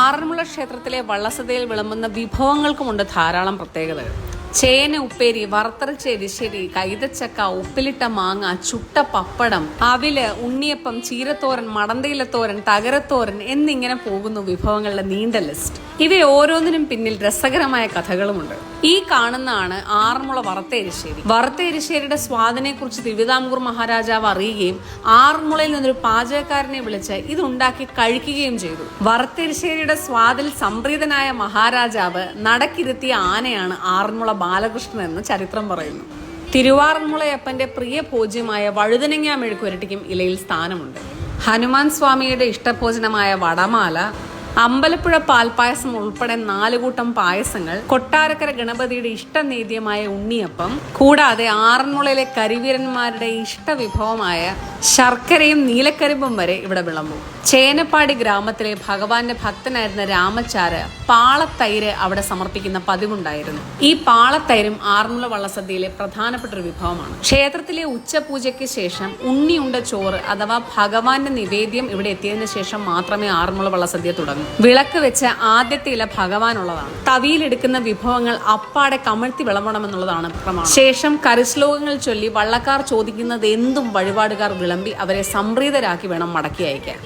ആറന്മുള ക്ഷേത്രത്തിലെ വള്ളസതയിൽ വിളമ്പുന്ന വിഭവങ്ങൾക്കുമുണ്ട് ധാരാളം പ്രത്യേകതകൾ. ചേന ഉപ്പേരി വറുത്തരച്ച എരിശ്ശേരി കൈതച്ചക്ക ഉപ്പിലിട്ട മാങ്ങ ചുട്ട പപ്പടം അവിൽ ഉണ്ണിയപ്പം ചീരത്തോരൻ മടന്തയിലത്തോരൻ തകരത്തോരൻ എന്നിങ്ങനെ പോകുന്നു വിഭവങ്ങളുടെ നീണ്ട ലിസ്റ്റ്. ഇവ ഓരോന്നിനും പിന്നിൽ രസകരമായ കഥകളുമുണ്ട്. ഈ കാണുന്നതാണ് ആറന്മുള വറുത്തേരിശ്ശേരി. വറുത്തേരിശ്ശേരിയുടെ സ്വാദിനെ കുറിച്ച് തിരുവിതാംകൂർ മഹാരാജാവ് അറിയുകയും ആറന്മുളയിൽ നിന്നൊരു പാചകക്കാരനെ വിളിച്ച് ഇതുണ്ടാക്കി കഴിക്കുകയും ചെയ്തു. വറുത്തേരിശ്ശേരിയുടെ സ്വാദിൽ സംപ്രീതനായ മഹാരാജാവ് നടക്കിരുത്തിയ ആനയാണ് ആറന്മുള ബാലകൃഷ്ണൻ എന്ന് ചരിത്രം പറയുന്നു. തിരുവാറന്മുളയപ്പന്റെ പ്രിയ പൂജ്യമായ വഴുതനങ്ങ മെഴുക്കുരട്ടിക്കും ഇലയിൽ സ്ഥാനമുണ്ട്. ഹനുമാൻ സ്വാമിയുടെ ഇഷ്ടഭോജനമായ വടമാല അമ്പലപ്പുഴ പാൽപായസം ഉൾപ്പെടെ നാലുകൂട്ടം പായസങ്ങൾ കൊട്ടാരക്കര ഗണപതിയുടെ ഇഷ്ടനേദ്യമായ ഉണ്ണിയപ്പം കൂടാതെ ആറന്മുളയിലെ കരിവീരന്മാരുടെ ഇഷ്ടവിഭവമായ ശർക്കരയും നീലക്കരിമ്പും വരെ ഇവിടെ വിളമ്പും. ചേനപ്പാടി ഗ്രാമത്തിലെ ഭഗവാന്റെ ഭക്തനായിരുന്ന രാമച്ചാര് പാളത്തൈര് അവിടെ സമർപ്പിക്കുന്ന പതിവുണ്ടായിരുന്നു. ഈ പാളത്തൈരും ആറന്മുള വള്ളസദ്യയിലെ പ്രധാനപ്പെട്ട ഒരു വിഭവമാണ്. ക്ഷേത്രത്തിലെ ഉച്ചപൂജയ്ക്ക് ശേഷം ഉണ്ണിയുണ്ട ചോറ് അഥവാ ഭഗവാന്റെ നിവേദ്യം ഇവിടെ എത്തിയതിനു ശേഷം മാത്രമേ ആറന്മുള വള്ളസദ്യ തുടങ്ങൂ. വിളക്ക് വെച്ച ആദ്യത്തെ ഇല ഭഗവാനുള്ളതാണ്. തവിയിലെടുക്കുന്ന വിഭവങ്ങൾ അപ്പാടെ കമഴ്ത്തി വിളമ്പണമെന്നുള്ളതാണ് പ്രമാണം. ശേഷം കരിശ്ലോകങ്ങൾ ചൊല്ലി വള്ളക്കാർ ചോദിക്കുന്നത് എന്തും വഴിപാടുകാർ വിളമ്പി അവരെ സംപ്രീതരാക്കി വേണം മടക്കി അയക്കാൻ.